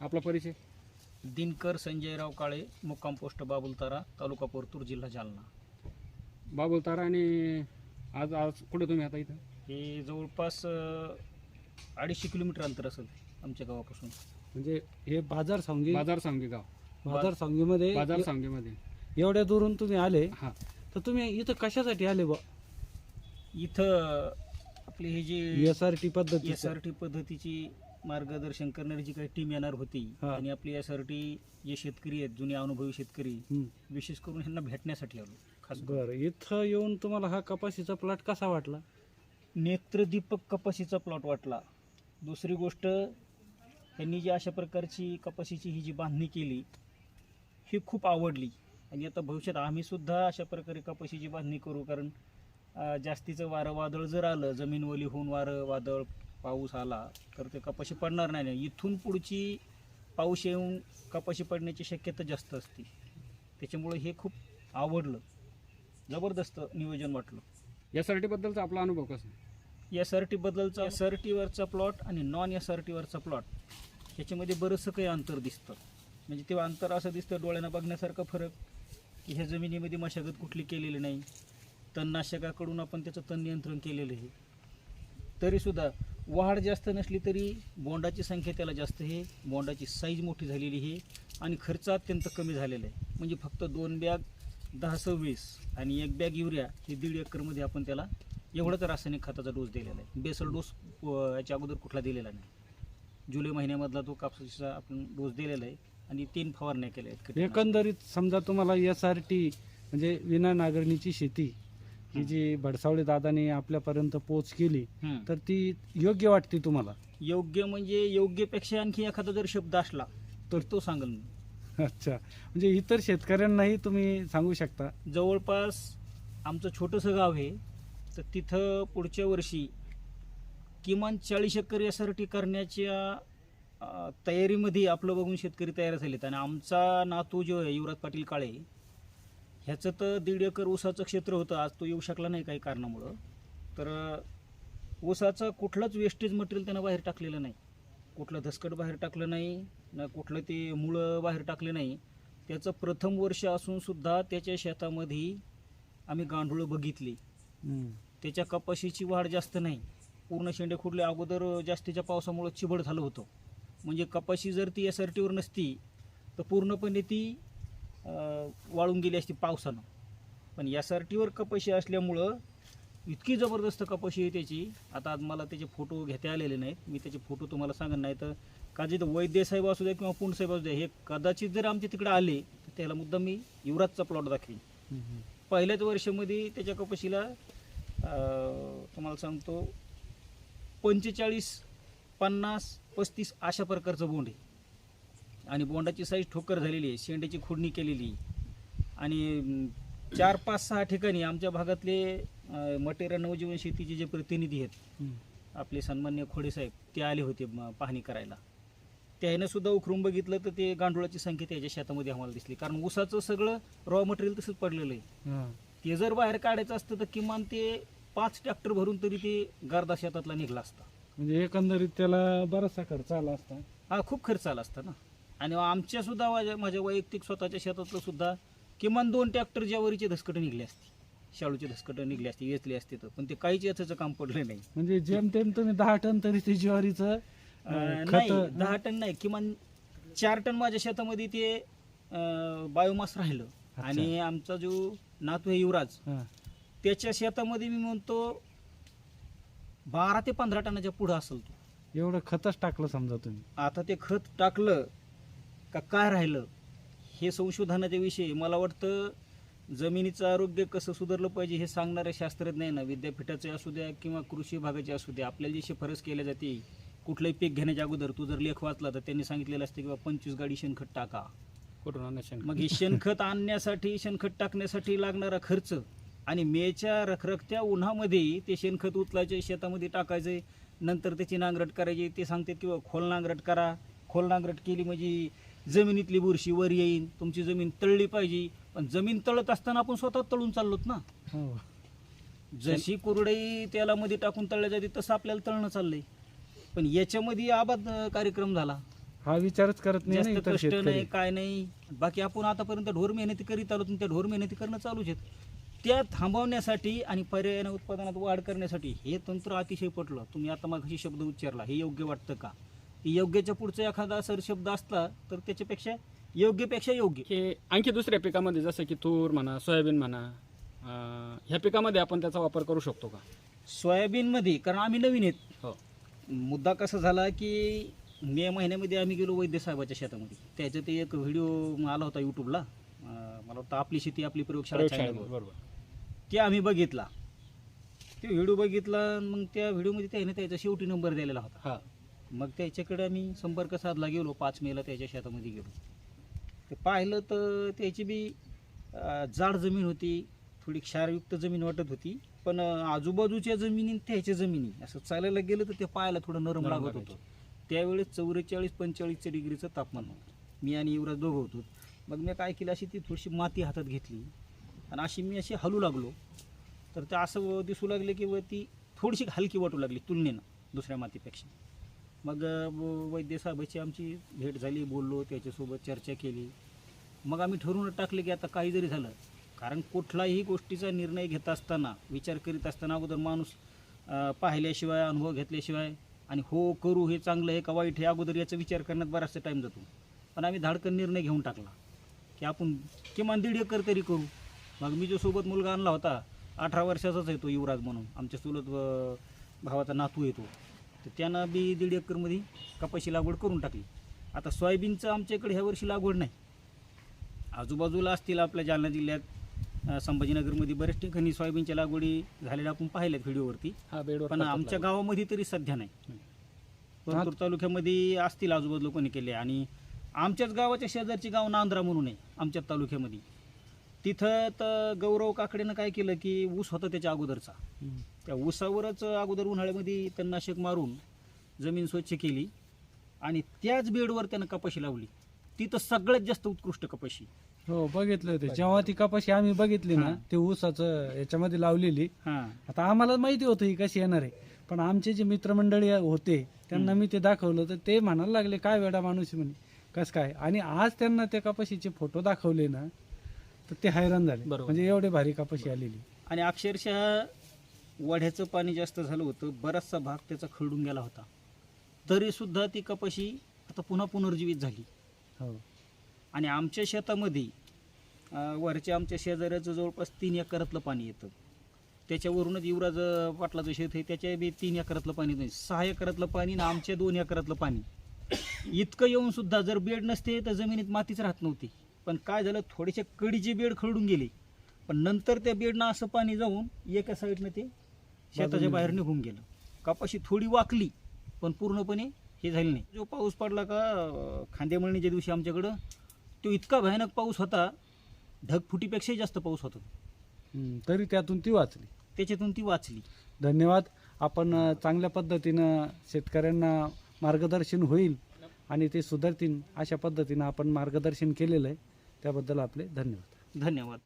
आपला परिचय? दिनकर संजयराव काळे मुक्काम पोस्ट बाबुलतारा तालुका परतूर जिल्हा जालना. बाबुल तारा आणि आज आज कुठे तुम्ही आता इथं? हे जवळपास अं, अडीचशे किलोमीटर अंतर असेल आमच्या गावापासून. म्हणजे हे बाजार सांगी बाजार सांगे गाव. बाजार सांगीमध्ये बाजार सांगेमध्ये एवढ्या दुरून तुम्ही आले हा. तर तुम्ही इथं कशासाठी आले बा? इथं आपली ही जी एस आर टी पद्धती एस आर टी पद्धतीची मार्गदर्शन करणारी जी काही टीम येणार होती हा. आणि आपली टी जे शेतकरी आहेत जुने अनुभवी शेतकरी विशेष करून ह्यांना भेटण्यासाठी आलो खास करून. बरं इथं येऊन तुम्हाला हा कपाशीचा प्लॉट कसा वाटला नेत्रदीपक कपाशीचा प्लॉट वाटला दुसरी गोष्ट त्यांनी जी अशा प्रकारची कपाशीची ही जी बांधणी केली ही खूप आवडली आणि आता भविष्यात आम्ही सुद्धा अशा प्रकारे कपाशीची बांधणी करू कारण अं, जास्तीचं वारं वादळ जर आलं जमीन ओली होऊन वारं वादळ पाऊस आला तर ते कपाशी पडणार नाही इथून पुढची पाऊस येऊन कपाशी पडण्याची शक्यता जास्त असते. त्याच्यामुळे हे खूप आवडलं. जबरदस्त नियोजन वाटलं. एस आर टी बद्दलचा आपला अनुभव कसा एस आर टी बद्दलचा एस आर टीवरचा प्लॉट आणि नॉन एस आर टीवरचा प्लॉट ह्याच्यामध्ये बरंचसं काही अंतर दिसतं. म्हणजे ते अंतर असं दिसतं डोळ्यानं बघण्यासारखा फरक की ह्या जमिनीमध्ये मशागत कुठली केलेली नाही. तणनाशकाकडून आपण त्याचं तण नियंत्रण केलेलं आहे. तरीसुद्धा वाढ जास्त नसली तरी बोंडाची संख्या त्याला जास्त आहे. बोंडाची साईज मोठी झालेली आहे आणि खर्च अत्यंत कमी झालेला आहे. म्हणजे फक्त दोन बॅग दहा सव्वीस आणि एक बॅग युरिया हे दीड एकरमध्ये आपण त्याला एवढाच रासायनिक खताचा डोस दिलेला आहे. बेसल डोस याच्या अगोदर कुठला दिलेला नाही. जुलै महिन्यामधला तो कापसाचा आपण डोस दिलेला आहे आणि तीन फवारण्या केल्या आहेत. एकंदरीत समजा तुम्हाला एस आर टी म्हणजे विना नांगरणीची शेती ही. जी भडसावळे दादाने आपल्यापर्यंत पोच केली. तर ती योग्य वाटते तुम्हाला योग्य म्हणजे योग्यपेक्षा आणखी एखादा जर शब्द असला तर तो सांगेल मी अच्छा म्हणजे इतर शेतकऱ्यांनाही तुम्ही सांगू शकता जवळपास आमचं छोटंसं गाव आहे तर तिथं पुढच्या वर्षी किमान चाळीस एकर यासाठी करण्याच्या अं, तयारीमध्ये आपलं बघून शेतकरी तयार झालेत आणि आमचा नातू जो आहे युवराज पाटील काळे ह्याचं तर दीड एकर ऊसाचं क्षेत्र होतं. आज तो येऊ शकला नाही काही कारणामुळं. तर ऊसाचं कुठलंच वेस्टेज मटेरियल त्यानं बाहेर टाकलेलं नाही. कुठलं धसकट बाहेर टाकलं नाही ना कुठलं ते मुळं बाहेर टाकले नाही. त्याचं प्रथम वर्ष असून सुद्धा त्याच्या शेतामध्ये आम्ही गांडूळं बघितली. त्याच्या कपाशीची वाढ जास्त नाही. पूर्ण शेंडे खुडले. अगोदर जास्तीच्या पावसामुळे चिबड झालं होतं. म्हणजे कपाशी जर ती एस आर टीवर नसती तर पूर्णपणे ती वाळून गेली असती पावसानं. पण एस आर टीवर कपाशी असल्यामुळं इतकी जबरदस्त कपाशी आहे त्याची. आता आज मला त्याचे फोटो घेता आलेले नाहीत. मी त्याचे फोटो तुम्हाला सांगत नाही. तर कदाचित वैद्य साहेब असू द्या किंवा पुंडसाहेब असू द्या हे कदाचित जर आमच्या तिकडे आले तर त्याला मुद्दा मी युवराजचा प्लॉट दाखवीन. पहिल्याच वर्षामध्ये त्याच्या कपाशीला तुम्हाला सांगतो पंचेचाळीस पन्नास पस्तीस अशा प्रकारचं बोंड आहे. आणि बोंडाची साईज ठोकर झालेली आहे. शेंड्याची खुडणी केलेली. आणि चार पाच सहा ठिकाणी आमच्या भागातले मटेरियल नवजीवन शेतीचे जे प्रतिनिधी आहेत. आपले सन्मान्य खोडे साहेब ते आले होते पाहणी करायला. त्यानं सुद्धा उखरून बघितलं तर ते गांडुळाची संख्या त्याच्या शेतामध्ये आम्हाला दिसली. कारण ऊसाचं सगळं रॉ मटेरियल तसंच पडलेलं आहे. ते जर बाहेर काढायचं असतं तर किमान ते पाच ट्रॅक्टर भरून तरी ते गर्दा शेतातला निघला असता. म्हणजे एकंदरीत त्याला बराचसा खर्च आला असता. हा खूप खर्च आला असता ना. आणि आमच्या सुद्धा माझ्या माझ्या वैयक्तिक स्वतःच्या शेतातलं सुद्धा किमान दोन ट्रॅक्टर ज्यावरीचे धसकटं निघले असते. शाळूचे धसकटं निघले असते वेचले असते तर. पण ते काहीच याचं काम पडलं नाही. म्हणजे जेमतेम तुम्ही दहा टन तरी ते ज्वारीचं नाही दहा टन नाही किमान चार टन माझ्या शेतामध्ये ते बायोमास राहिलं. आणि आमचा जो नातू आहे युवराज. त्याच्या शेतामध्ये मी म्हणतो बारा ते पंधरा टनाच्या पुढं असेल तो. एवढं खतच टाकलं समजा तुम्ही. आता ते खत टाकलं का काय राहिलं? हे संशोधनाच्या विषयी मला वाटतं जमिनीचं आरोग्य कसं सुधारलं पाहिजे हे सांगणारे शास्त्रज्ञ आहे ना. विद्यापीठाचे असू द्या किंवा कृषी विभागाचे असू द्या. आपल्याला जी शिफारस केल्या जाते कुठलंही पीक घेण्याच्या अगोदर तू जर लेख वाचला तर त्यांनी सांगितलेलं असते किंवा पंचवीस गाडी शेणखत टाका. मग हे शेणखत आणण्यासाठी शेणखत टाकण्यासाठी लागणारा खर्च आणि मेच्या रखरखत्या उन्हामध्ये ते शेणखत उचलायचे शेतामध्ये टाकायचे नंतर त्याची नांगरट करायची. ते सांगतात किंवा खोल नांगरट करा. खोल नांगरट केली म्हणजे जमिनीतली बुरशी वर येईन तुमची जमीन तळली पाहिजे पण जमीन तळत असताना आपण स्वतः तळून चाललोत ना. हो. जशी कुरडई तेलामध्ये टाकून तळल्या जाते तसं आपल्याला तळणं चाललंय. पण याच्यामध्ये आबाद कार्यक्रम झाला. हा विचारच करत नाही ना जास्त इतर कष्ट शेतकरी. नाही काय नाही. बाकी आपण आतापर्यंत ढोर मेहनती करीत आलो त्या ढोर मेहनती करणं चालूच आहेत. त्या थांबवण्यासाठी आणि पर्यायाने उत्पादनात वाढ करण्यासाठी हे तंत्र अतिशय पटलं. तुम्ही आता मग शब्द उच्चारला हे योग्य वाटतं की? योग्यच्या पुढचा एखादा सर शब्द असला तर त्याच्यापेक्षा योग्यपेक्षा योग्य. की आणखी दुसऱ्या पिकामध्ये जसं की तूर म्हणा सोयाबीन म्हणा अं, ह्या पिकामध्ये आपण त्याचा वापर करू शकतो का? सोयाबीनमध्ये कारण आम्ही नवीन आहेत. हो. मुद्दा कसा झाला की मे महिन्यामध्ये आम्ही गेलो वैद्य साहेबाच्या शेतामध्ये. त्याच्यात एक व्हिडिओ आला होता यूट्यूबला अं, मला वाटतं आपली शेती आपली प्रयोगशाळा प्रयोगशाळेत, channel वर. बरोबर. ते आम्ही बघितला. ते व्हिडिओ बघितला मग त्या व्हिडिओमध्ये त्याने त्याचा शेवटी नंबर दिलेला होता. हा. मग त्याच्याकडे आम्ही संपर्क साधला गेलो पाच मेला त्याच्या शेतामध्ये गेलो. ते पाहिलं तर त्याची बी जाड जमीन होती थोडी क्षारयुक्त जमीन वाटत होती पण आजूबाजूच्या जमिनी त्याच्या जमिनी असं चालायला गेलं तर ते पाहायला थोडं नरम लागत. होतं. त्यावेळेस चौवेचाळीस पंचेचाळीसच्या डिग्रीचं तापमान होतं. मी आणि युवराज दोघं होतो. मग मी काय केलं अशी ती थोडीशी माती हातात घेतली आणि अशी मी अशी हलू लागलो. तर ते असं दिसू लागले की व ती थोडीशी हलकी वाटू लागली तुलनेनं दुसऱ्या मातीपेक्षा. मग वैद्यसाहेबाची व- आमची भेट झाली बोललो त्याच्यासोबत चर्चा केली. मग आम्ही ठरवून टाकले की आता काही जरी झालं कारण कुठलाही गोष्टीचा निर्णय घेत असताना विचार करीत असताना अगोदर माणूस पाहिल्याशिवाय अनुभव घेतल्याशिवाय आणि हो करू हे चांगलं आहे का वाईट हे अगोदर याचा विचार करण्यात बराचसा टाईम जातो. पण आम्ही धाडकन निर्णय घेऊन टाकला की आपण किमान दीड एकर तरी करू. मग मी जो सोबत मुलगा आणला होता अठरा वर्षाचाच येतो युवराज म्हणून आमच्या चुलत भावाचा नातू येतो तर त्यानं बी दीड एकरमध्ये कपाशी लागवड करून टाकली. आता सोयाबीनचं आमच्या इकडे ह्या वर्षी लागवड नाही. आजूबाजूला असतील आपल्या जालना जिल्ह्यात संभाजीनगरमध्ये बऱ्याच ठिकाणी सोयाबीनच्या लागवडी झालेल्या आपण पाहिल्यात व्हिडिओवरती. हा बेडवर पण आमच्या. गावामध्ये तरी सध्या नाही. परतूर तालुक्यामध्ये असतील आजूबाजू लोकांनी केले. आणि आमच्याच गावाच्या शेजारची गाव नांद्रा म्हणून आहे आमच्या तालुक्यामध्ये. तिथं तर गौरव काकडेनं काय केलं की ऊस होता त्याच्या अगोदरचा. त्या ऊसावरच अगोदर उन्हाळ्यामध्ये तणनाशक मारून जमीन स्वच्छ केली आणि त्याच बेडवर त्यानं कपाशी लावली. ती तर सगळ्यात जास्त उत्कृष्ट कपाशी. हो बघितलं होते. जेव्हा ती कपाशी आम्ही बघितली ना. ते ऊसाचं याच्यामध्ये लावलेली. आता आम्हाला माहिती होतं ही कशी येणार आहे. पण आमचे जे मित्रमंडळी होते त्यांना मी ते दाखवलं तर ते म्हणायला लागले काय वेडा माणूस म्हणे. कस काय? आणि आज त्यांना त्या कपाशीचे फोटो दाखवले ना तर ते हैराण झाले. बरोबर. म्हणजे एवढे भारी कपाशी आलेली. आणि अक्षरशः वढ्याचं पाणी जास्त झालं होतं बराचसा भाग त्याचा खरडून गेला होता. तरी सुद्धा ती कपाशी आता पुन्हा पुनर्जीवित झाली. हो. आणि आमच्या शेतामध्ये अं, वरच्या आमच्या शेजाऱ्याचं जवळपास तीन एकरातलं पाणी येतं. त्याच्यावरूनच युवराज अं, पाटलाचं शेत आहे त्याच्या बी तीन एकरातलं पाणी नाही सहा एकरातलं पाणी ना आमच्या दोन एकरातलं पाणी. इतकं येऊन सुद्धा जर बेड नसते तर जमिनीत मातीच राहत नव्हती. पण काय झालं थोडेसे कडीचे बेड खरडून गेले. पण नंतर त्या बेडनं असं पाणी जाऊन एका साईडनं ते शेताच्या बाहेर निघून गेलं. कपाशी थोडी वाकली पण पूर्णपणे हे झाले नाही. जो पाऊस पडला का खांदेमळणीच्या दिवशी आमच्याकडं तो इतका भयानक पाऊस होता ढगफुटीपेक्षाही जास्त पाऊस होता. तरी त्यातून ती वाचली. त्याच्यातून ती वाचली. धन्यवाद. आपण चांगल्या पद्धतीनं शेतकऱ्यांना मार्गदर्शन होईल आणि ते सुधारतील अशा पद्धतीनं आपण मार्गदर्शन केलेलं आहे. त्याबद्दल आपले धन्यवाद. धन्यवाद.